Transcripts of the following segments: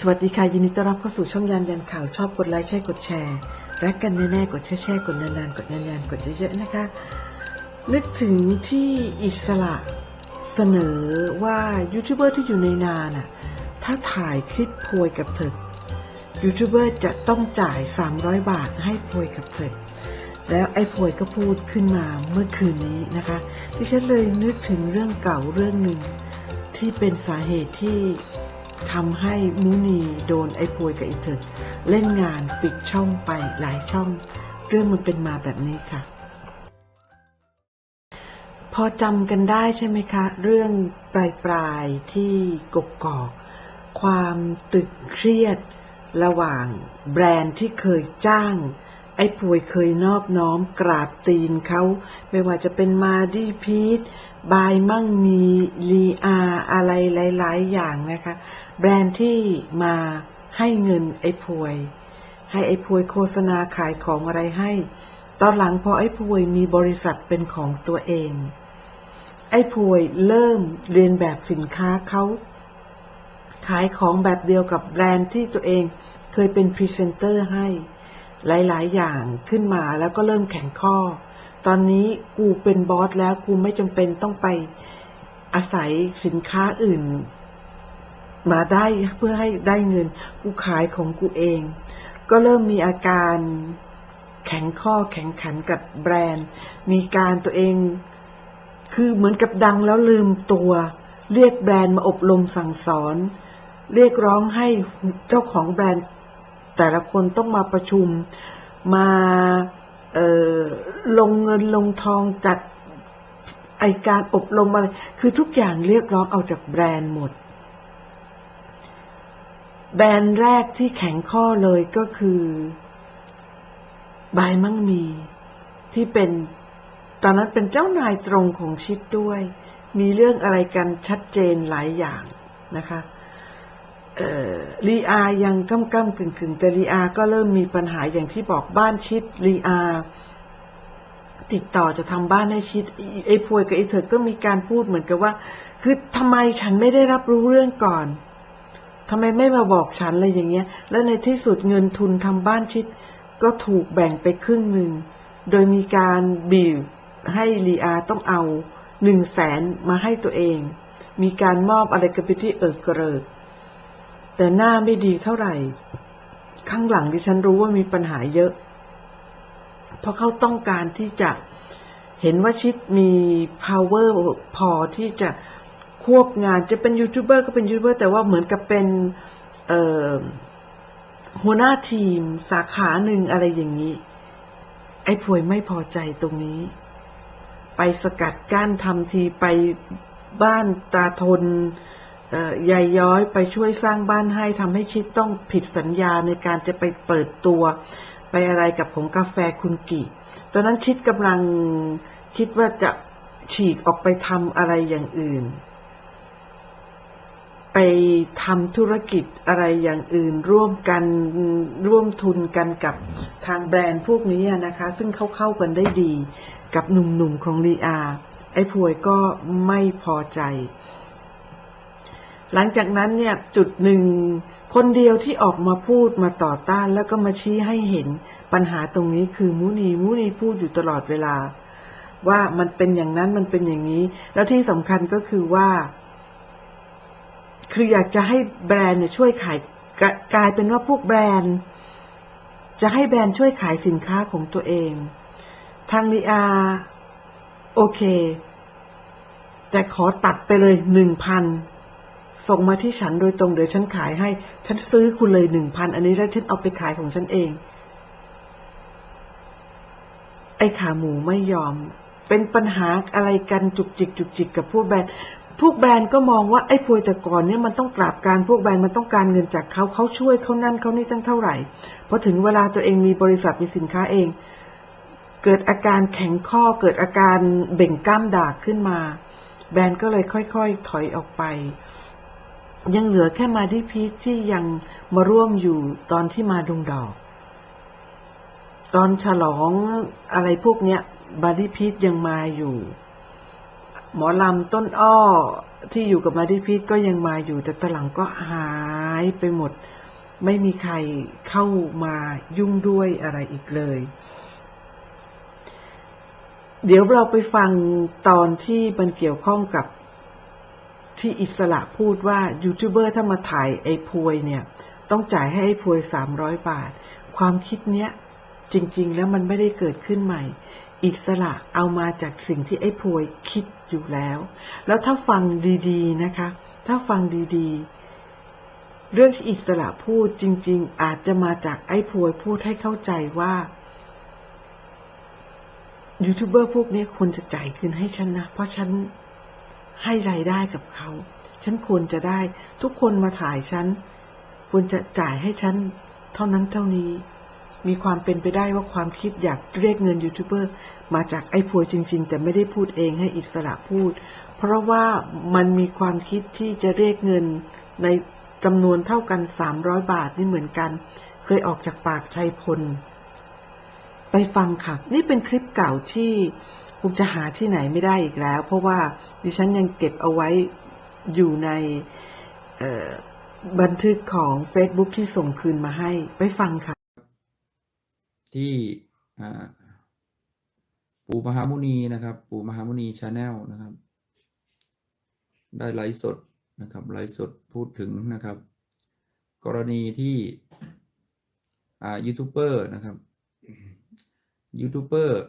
สวัสดีค่ะ ยินดีต้อนรับเข้าสู่ช่องยานยันข่าวชอบกดไลค์ใช่กดแชร์รักกันแน่ๆกดแชร์ๆกดนานๆกดนานๆกดเยอะๆนะคะ นึกถึงที่อิสระเสนอว่ายูทูบเบอร์ที่อยู่ในนาน่ะถ้าถ่ายคลิปโพยกับเธอยูทูบเบอร์จะต้องจ่าย 300 บาทให้โพยกับเธอแล้วไอ้โพยก็พูดขึ้นมาเมื่อคืนนี้นะคะดิฉันเลยนึกถึงเรื่องเก่าเรื่องหนึ่งที่เป็นสาเหตุที่ ทำให้มูนีโดนไอ้พวยกับไอ้เถิดเล่นงานปิดช่องไปหลายช่อง เรื่องมันเป็นมาแบบนี้ค่ะ พอจำกันได้ใช่ไหมคะ เรื่องปลายปลายๆที่กกกอก ความตึกเครียด ระหว่างแบรนด์ที่เคยจ้างไอ้พวยเคยนอบน้อมกราบตีนเขา ไม่ว่าจะเป็นมาดี้พีท บายมั่งมีลีอาอะไรหลาย ๆ อย่างนะคะ แบรนด์ที่มาให้เงินไอ้พวย ให้ไอ้พวยโฆษณาขายของอะไรให้ ตอนหลังพอไอ้พวยมีบริษัทเป็นของตัวเอง ไอ้พวยเริ่มเรียนแบบสินค้าเขาขายของแบบเดียวกับแบรนด์ที่ตัวเองเคยเป็นพรีเซนเตอร์ให้หลาย ๆ อย่างขึ้นมาแล้วก็เริ่มแข่งข้อ ตอนนี้กูเป็นบอสแล้วกูไม่จำเป็นต้องไปอาศัยสินค้าอื่น มาได้เพื่อให้ได้เงิน กูขายของกูเอง ก็เริ่มมีอาการแข็งข้อแข็งขันกับแบรนด์ มีการตัวเอง คือเหมือนกับดังแล้วลืมตัว เรียกแบรนด์มาอบรมสั่งสอน เรียกร้องให้เจ้าของแบรนด์ แต่ละคนต้องมาประชุมมา ลงเงินลงทองจัดไอการอบรมอะไร คือทุกอย่างเรียกร้องเอาจากแบรนด์หมด แบรนด์แรกที่แข็งข้อเลยก็คือบายมั่งมีที่เป็นตอนนั้นเป็นเจ้านายตรงของชิดด้วย มีเรื่องอะไรกันชัดเจนหลายอย่างนะคะ รีอายังก้ำก้ำกึ่งกึ่งแต่รีอาก็เริ่มมีปัญหาอย่างที่บอกบ้านชิดรีอาติดต่อจะทำบ้านให้ชิดไอ้พวยกับไอ้เถิดก็มีการพูดเหมือนกับว่า คือทำไมฉันไม่ได้รับรู้เรื่องก่อนทำไมไม่มาบอกฉันอะไรอย่างเงี้ย แล้วในที่สุดเงินทุนทำบ้านชิด ก็ถูกแบ่งไปครึ่งหนึ่ง โดยมีการบีบให้ลีอาต้องเอาหนึ่งแสนมาให้ตัวเอง มีการมอบอะไรกันไปที่เอิกกริก แต่หน้าไม่ดีเท่าไหร่ ข้างหลังดิฉันรู้ว่ามีปัญหาเยอะ เพราะเขาต้องการที่จะเห็นว่าชิดมี power พอที่จะควบงานจะเป็นยูทูบเบอร์ก็เป็นยูทูบเบอร์แต่ว่าเหมือนกับเป็นหัวหน้าทีมสาขาหนึ่งอะไรอย่างนี้ ไอ้พวยไม่พอใจตรงนี้ ไปสกัดกั้นทำทีไปบ้านตาทน ยายย้อยไปช่วยสร้างบ้านให้ทำให้ชิดต้องผิดสัญญาในการจะไปเปิดตัว ไปอะไรกับผงกาแฟคุณกิตอนนั้นชิดกำลังคิดว่าจะฉีกออกไปทำอะไรอย่างอื่น ไปทำธุรกิจอะไรอย่างอื่น ร่วมกันร่วมทุนกันกับทางแบรนด์พวกนี้นะคะ ซึ่งเขาเข้ากันได้ดีกับหนุ่มๆของลีอาไอ้พวยก็ไม่พอใจ หลังจากนั้นเนี่ยจุดหนึ่งคนเดียวที่ออกมาพูดมาต่อต้านแล้วก็มาชี้ให้เห็นปัญหาตรงนี้คือมูนีมูนีพูดอยู่ตลอดเวลา ว่ามันเป็นอย่างนั้นมันเป็นอย่างนี้ แล้วที่สำคัญก็คือว่า คืออยากจะให้แบรนด์เนี่ยช่วยขายกกลายเป็นว่าพวกแบรนด์ จะให้แบรนด์ช่วยขายสินค้าของตัวเอง ทางลีอาโอเค แต่ขอตัดไปเลยหนึ่งพัน ส่งมาที่ฉันโดยตรงเดี๋ยวฉันขายให้ ฉันซื้อคุณเลยหนึ่งพันอันนี้แล้วฉันเอาไปขายของฉันเอง ไอ้ขาหมูไม่ยอม เป็นปัญหาอะไรกันจุกจิกจุกจิกกับพวกแบรนด์พวกแบรนด์ก็มองว่าไอ้พวยแต่ก่อนเนี่ยมันต้องกราบการพวกแบรนด์มันต้องการเงินจากเขาเขาช่วยเขานั่นเขานี่ตั้งเท่าไหร่พอถึงเวลาตัวเองมีบริษัทมีสินค้าเอง เกิดอาการแข็งข้อเกิดอาการเบ่งกล้ามด่าขึ้นมา แบรนด์ก็เลยค่อย ๆ ถอยออกไป ยังเหลือแค่มาที่พีชที่ยังมาร่วมอยู่ตอนที่มาดุงดอก ตอนฉลองอะไรพวกเนี้ยบาดี้พีชยังมาอยู่ หมอลำต้นอ้อที่อยู่กับมาดิพีทก็ยังมาอยู่ แต่ตหลังก็หายไปหมด ไม่มีใครเข้ามายุ่งด้วยอะไรอีกเลย เดี๋ยวเราไปฟังตอนที่มันเกี่ยวข้องกับ ที่อิสระพูดว่ายูทูบเบอร์ถ้ามาถ่ายไอ้พวยเนี่ย ต้องจ่ายให้ไอ้พวยสามร้อยบาท ความคิดเนี้ยจริง ๆ แล้วมันไม่ได้เกิดขึ้นใหม่ อิสระเอามาจากสิ่งที่ไอ้พวยคิดอยู่แล้ว แล้วถ้าฟังดีๆนะคะ ถ้าฟังดีๆ เรื่องที่อิสระพูดจริง ๆ อาจจะมาจากไอ้พวยพูดให้เข้าใจว่ายูทูบเบอร์พวกนี้ควรจะจ่ายคืนให้ฉันนะ เพราะฉัน ให้รายได้กับเขา ฉันควรจะได้ ทุกคนมาถ่ายฉัน ควรจะจ่ายให้ฉัน เท่านั้นเท่านี้ มีความเป็นไปได้ว่าความคิดอยากเรียกเงินยูทูบเบอร์มาจากไอ้พัวจริง ๆ แต่ไม่ได้พูดเองให้อิสระพูด เพราะว่ามันมีความคิดที่จะเรียกเงินในจำนวนเท่ากันสามร้อยบาทนี่เหมือนกัน เคยออกจากปากชัยพล ไปฟังค่ะ นี่เป็นคลิปเก่าที่ คงจะหาที่ไหนไม่ได้อีกแล้ว เพราะว่าดิฉันยังเก็บเอาไว้อยู่ในบันทึกของ Facebook ที่ส่งคืนมาให้ไปฟังค่ะ ที่ปู่มหามุนีนะครับ ปู่มหามุนีชาแนลนะครับ ได้ไลฟ์สดนะครับไลฟ์สดพูดถึงนะครับ กรณีที่ยูทูบเบอร์นะครับยูทูบเบอร์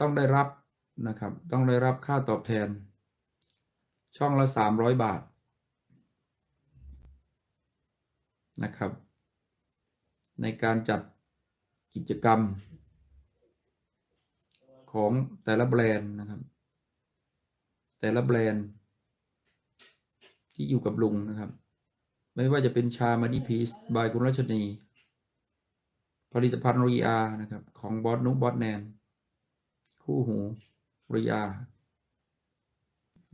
ต้องได้รับนะครับ ต้องได้รับค่าตอบแทน ช่องละสามร้อยบาทนะครับ ในการจัดกิจกรรม ของแต่ละแบรนด์นะครับ แต่ละแบรนด์ ที่อยู่กับลุงนะครับ ไม่ว่าจะเป็นชามาดิพีสบายคุณรัชนี ผลิตภัณฑ์รีอานะครับ ของบอสนุบอสแนน คู่หูรีอา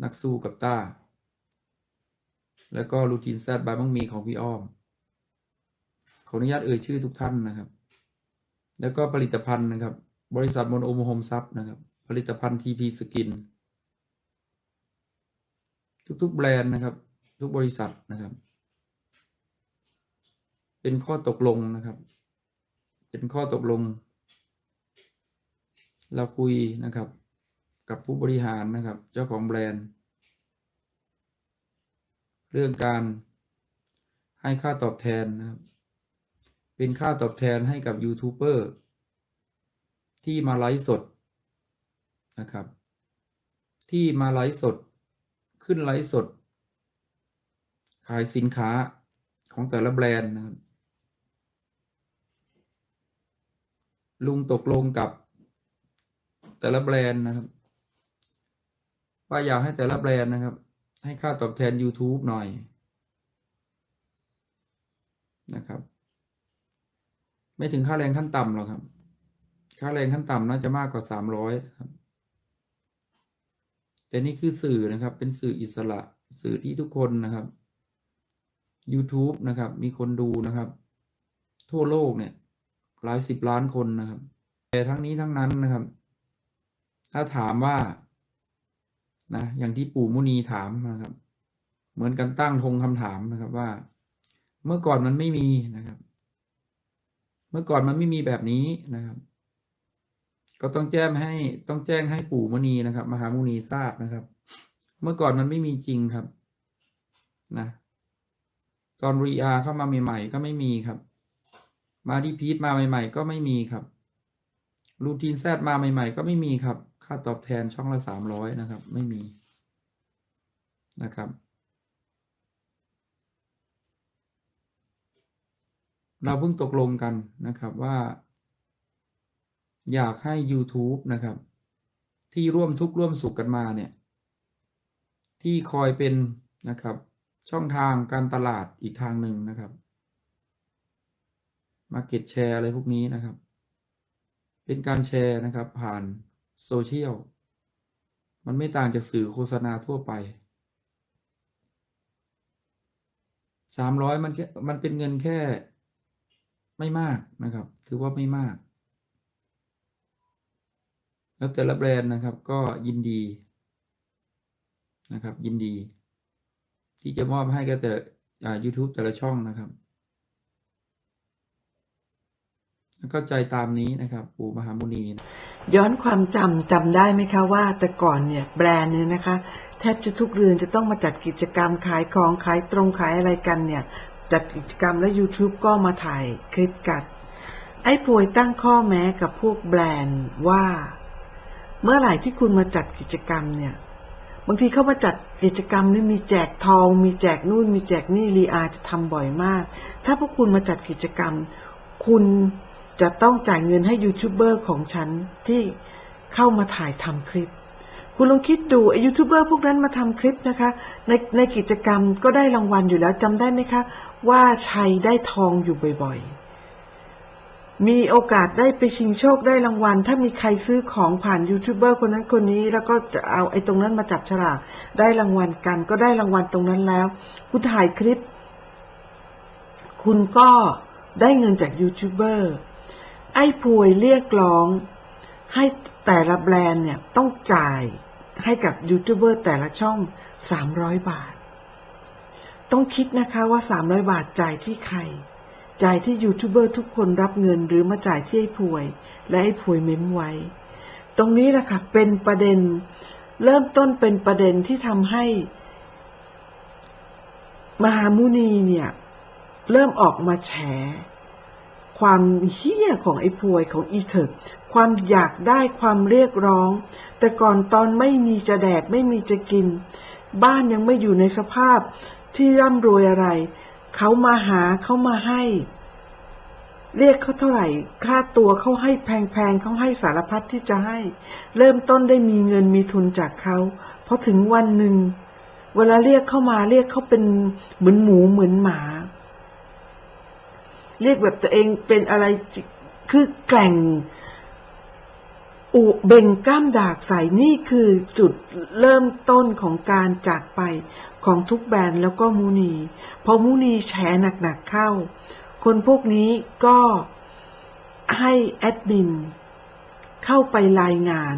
นักสู้กับต้า แล้วก็รูทีนแซดบายมังมีของพี่อ้อม ขออนุญาตเอ่ยชื่อทุกท่านนะครับ แล้วก็ผลิตภัณฑ์นะครับ บริษัทมนโอมโฮมซับนะครับ ผลิตภัณฑ์ทีพีสกิน ทุกๆแบรนด์นะครับ ทุกบริษัทนะครับ เป็นข้อตกลงนะครับ เป็นข้อตกลง เราคุยนะครับ กับผู้บริหารนะครับ เจ้าของแบรนด์ เรื่องการให้ค่าตอบแทนนะครับ เป็นค่าตอบแทนให้กับยูทูบเบอร์ที่มาไลฟ์สดนะครับ ที่มาไลฟ์สด ขึ้นไลฟ์สด ขายสินค้าของแต่ละแบรนด์นะครับ ลุงตกลงกับ แต่ละแบรนด์นะครับ ว่าอยากให้แต่ละแบรนด์นะครับ ให้ค่าตอบแทน YouTube หน่อยนะครับ ไม่ถึงค่าแรงขั้นต่ำหรอกครับ ค่าแรงขั้นต่ำน่าจะมากกว่าสามร้อยครับ แต่นี่คือสื่อนะครับ เป็นสื่ออิสระสื่อที่ทุกคนนะครับ YouTube นะครับ มีคนดูนะครับ ทั่วโลกเนี่ย หลายสิบล้านคนนะครับ แต่ทั้งนี้ทั้งนั้นนะครับ ถ้าถามว่านะอย่างที่ปู่มุนีถามนะครับ เหมือนกันตั้งธงคำถามนะครับว่า เมื่อก่อนมันไม่มีนะครับ เมื่อก่อนมันไม่มีแบบนี้นะครับ ก็ต้องแจ้งให้ต้องแจ้งให้ปู่มุนีนะครับ มหามุนีทราบนะครับ เมื่อก่อนมันไม่มีจริงครับนะตอนรีอาเข้ามาใหม่ ๆ ก็ไม่มีครับ มาที่พีทมาใหม่ ๆ ก็ไม่มีครับรูทีนแซดมาใหม่ ๆ ก็ไม่มีครับ ค่าตอบแทนช่องละสามร้อยนะครับ ไม่มีนะครับ เราเพิ่งตกลงกันนะครับว่า อยากให้ YouTube นะครับ ที่ร่วมทุกข์ร่วมสุขกันมาเนี่ย ที่คอยเป็นนะครับ ช่องทางการตลาดอีกทางหนึ่งนะครับ Market Share อะไรพวกนี้นะครับ เป็นการแชร์นะครับผ่าน โซเชียล มันไม่ต่างจากสื่อโฆษณาทั่วไปสามร้อยมันแค่มันเป็นเงินแค่ไม่มากนะครับ ถือว่าไม่มาก แล้วแต่ละแบรนด์นะครับก็ยินดีนะครับ ยินดี ที่จะมอบให้ก็แต่อ่า YouTube แต่ละช่องนะครับเข้าใจตามนี้นะครับปู่มหามุนี ย้อนความจำจำได้ไหมคะว่า แต่ก่อนเนี่ย แบรนด์เนี่ยนะคะ แทบจะทุกเรือนจะต้องมาจัดกิจกรรมขายของขายตรงขายอะไรกันเนี่ยจัดกิจกรรมและ YouTube ก็มาถ่ายคลิปกัน ไอ้ป่วยตั้งข้อแม้กับพวกแบรนด์ว่า เมื่อไหร่ที่คุณมาจัดกิจกรรมเนี่ย บางทีเขามาจัดกิจกรรมนี่มีแจกทอง มีแจกนู่น มีแจกนี่รีอาจะทำบ่อยมาก ถ้าพวกคุณมาจัดกิจกรรม คุณ จะต้องจ่ายเงินให้ยูทูบเบอร์ของฉันที่เข้ามาถ่ายทำคลิป คุณลองคิดดูยูทูบเบอร์พวกนั้นมาทำคลิปนะคะ ในในกิจกรรมก็ได้รางวัลอยู่แล้วจำได้ไหมคะ ว่าชัยได้ทองอยู่บ่อยๆ มีโอกาสได้ไปชิงโชคได้รางวัล ถ้ามีใครซื้อของผ่านยูทูบเบอร์คนนั้นคนนี้ แล้วก็จะเอาไอ้ตรงนั้นมาจับฉลากได้รางวัลกัน ก็ได้รางวัลตรงนั้นแล้ว คุณถ่ายคลิป คุณก็ได้เงินจากยูทูบเบอร์ ไอ้พวยเรียกร้อง ให้แต่ละแบรนด์เนี่ยต้องจ่ายให้กับยูทูบเบอร์แต่ละช่อง 300 บาท ต้องคิดนะคะว่า 300 บาทจ่ายที่ใคร จ่ายที่ยูทูบเบอร์ทุกคนรับเงินหรือมาจ่ายที่ไอ้พวย และไอ้พวยเม้มไว้ ตรงนี้แหละค่ะเป็นประเด็น เริ่มต้นเป็นประเด็นที่ทำให้ มหามุนีเนี่ย เริ่มออกมาแฉ ความเฮี้ยของไอ้พวยของอีเถิดความอยากได้ความเรียกร้อง แต่ก่อนตอนไม่มีจะแดกไม่มีจะกิน บ้านยังไม่อยู่ในสภาพที่ร่ำรวยอะไร เขามาหาเขามาให้ เรียกเขาเท่าไหร่ ค่าตัวเขาให้แพงๆเขาให้สารพัดที่จะให้ เริ่มต้นได้มีเงินมีทุนจากเขาพอถึงวันหนึ่งเวลาเรียกเข้ามาเรียกเขาเป็นเหมือนหมูเหมือนหมา เรียกแบบตัวเองเป็นอะไรคือแกล่งอุเบ่งกล้ามดากใส่นี่คือจุดเริ่มต้นของการจากไปของทุกแบรนด์แล้วก็มูนีพอมูนีแฉหนักๆเข้า คนพวกนี้ก็ให้แอดมินเข้าไปรายงาน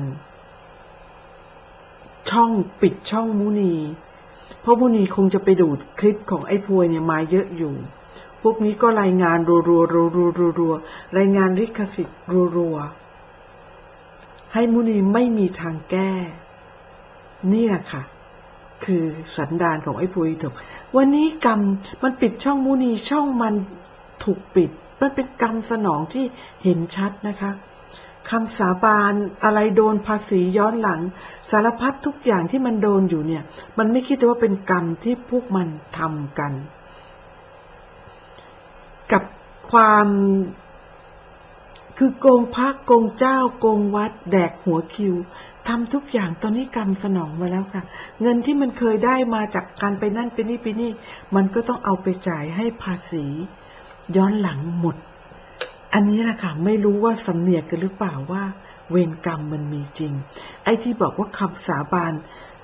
ช่องปิดช่องมูนี เพราะมูนีคงจะไปดูดคลิปของไอ้พวยเนี่ยมาเยอะอยู่ พวกนี้ก็รายงานรัวรัวรัวรัวรัวรัวรายงานลิขสิทธิ์รัวรัวให้มุนีไม่มีทางแก้ นี่แหละค่ะ คือสันดานของไอ้พุยถกวันนี้กรรมมันปิดช่องมุนีช่องมันถูกปิด มันเป็นกรรมสนองที่เห็นชัดนะคะคำสาบานอะไรโดนภาษีย้อนหลัง สารพัดทุกอย่างที่มันโดนอยู่เนี่ย มันไม่คิดว่าเป็นกรรมที่พวกมันทำกัน กับความคือโกงพระโกงเจ้าโกงวัด แดกหัวคิวทำทุกอย่างตอนนี้กรรมสนองมาแล้วค่ะ เงินที่มันเคยได้มาจากการไปนั่นไปนี่ไปนี่ มันก็ต้องเอาไปจ่ายให้ภาษี ย้อนหลังหมด อันนี้แหละค่ะ ไม่รู้ว่าสำเนียกกันหรือเปล่าว่า เวรกรรมมันมีจริง ไอ้ที่บอกว่าคำสาบาน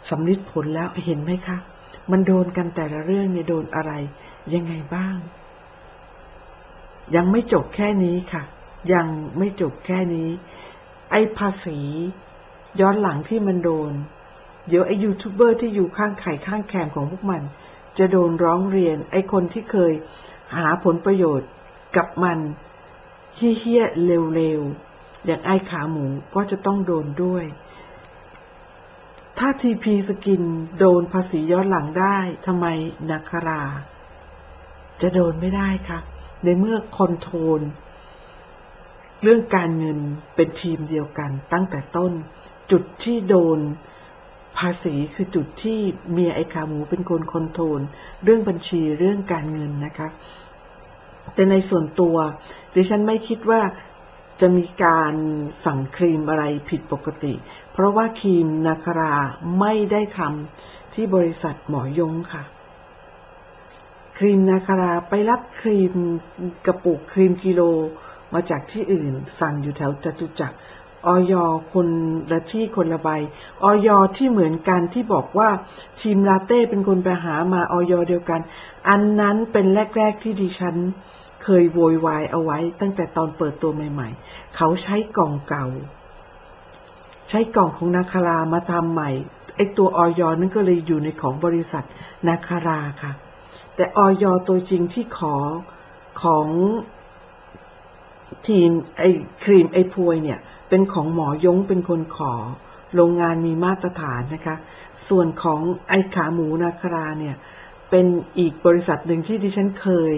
สำลิดผลแล้วเห็นไหมคะ มันโดนกันแต่ละเรื่องเนี่ยโดนอะไร ยังไงบ้าง ยังไม่จบแค่นี้ค่ะ ยังไม่จบแค่นี้ ไอ้ภาษี ย้อนหลังที่มันโดน เดี๋ยวไอ้ยูทูบเบอร์ที่อยู่ข้างไข่ข้างแคมของพวกมัน จะโดนร้องเรียน ไอ้คนที่เคยหาผลประโยชน์กับมันเฮี้ยเร็วๆ อย่างไอ้ขาหมูก็จะต้องโดนด้วย ถ้าทีพีสกินโดนภาษีย้อนหลังได้ทำไมนาคารา จะโดนไม่ได้คะ ในเมื่อคอนโทรลเรื่องการเงินเป็นทีมเดียวกันตั้งแต่ต้น จุดที่โดนภาษีคือจุดที่เมียไอ้ขาหมูเป็นคนคอนโทรลเรื่องบัญชีเรื่องการเงินนะคะ แต่ในส่วนตัวดิฉันไม่คิดว่าจะมีการสั่งครีมอะไรผิดปกติ เพราะว่าครีมนาคาราไม่ได้ทำที่บริษัทหมอยงค่ะ ครีมนาคาราไปรับครีมกระปุกครีมกิโล มาจากที่อื่น สั่งอยู่แถวจตุจักรออยคนละที่คนละใบออยที่เหมือนกันที่บอกว่าทีมลาเต้เป็นคนไปหามาออยเดียวกัน อันนั้นเป็นแรก ๆที่ดิฉัน เคยโวยวายเอาไว้ ตั้งแต่ตอนเปิดตัวใหม่ ๆ เขาใช้กล่องเก่า ใช้กล่องของนาคารามาทำใหม่ไอตัวออยนั่นก็เลยอยู่ในของบริษัทนาคาราค่ะ แต่ออยตัวจริงที่ขอของทีมไอครีมไอพวยเนี่ย เป็นของหมอยงเป็นคนขอ โรงงานมีมาตรฐานนะคะ ส่วนของไอขาหมูนาคราเนี่ย เป็นอีกบริษัทหนึ่งที่ดิฉันเคย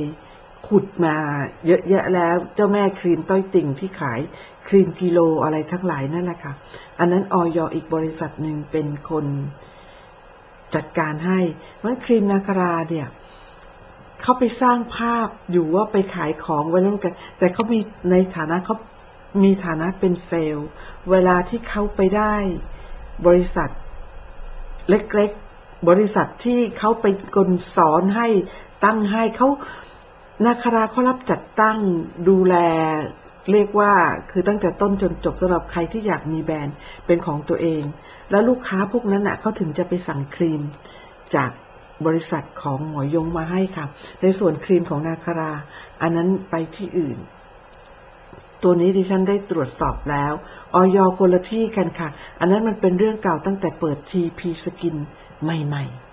ขุดมาเยอะแยะแล้วเจ้าแม่ครีมต้อยติ่งที่ขายครีมกิโลอะไรทั้งหลายนั่นแหละค่ะ อันนั้นออยอีกบริษัทหนึ่งเป็นคนจัดการให้มันครีมนาคราเนี่ย เขาไปสร้างภาพอยู่ว่าไปขายของไว้ร่วมกัน แต่เขามีในฐานะเขามีฐานะเป็นเซลล์ เวลาที่เขาไปได้บริษัท เล็กๆ บริษัทที่เขาเป็นคนสอนให้ตั้งให้เขานาคาราเขารับจัดตั้งดูแล เรียกว่าคือตั้งแต่ต้นจนจบสำหรับใครที่อยากมีแบรนด์เป็นของตัวเอง แล้วลูกค้าพวกนั้นน่ะเขาถึงจะไปสั่งครีมจาก บริษัทของหมอยงมาให้ค่ะ ในส่วนครีมของนาคารา อันนั้นไปที่อื่น ตัวนี้ดิฉันได้ตรวจสอบแล้วออยคนละที่กันค่ะ อันนั้นมันเป็นเรื่องเก่าตั้งแต่เปิด TP สกินใหม่ ๆ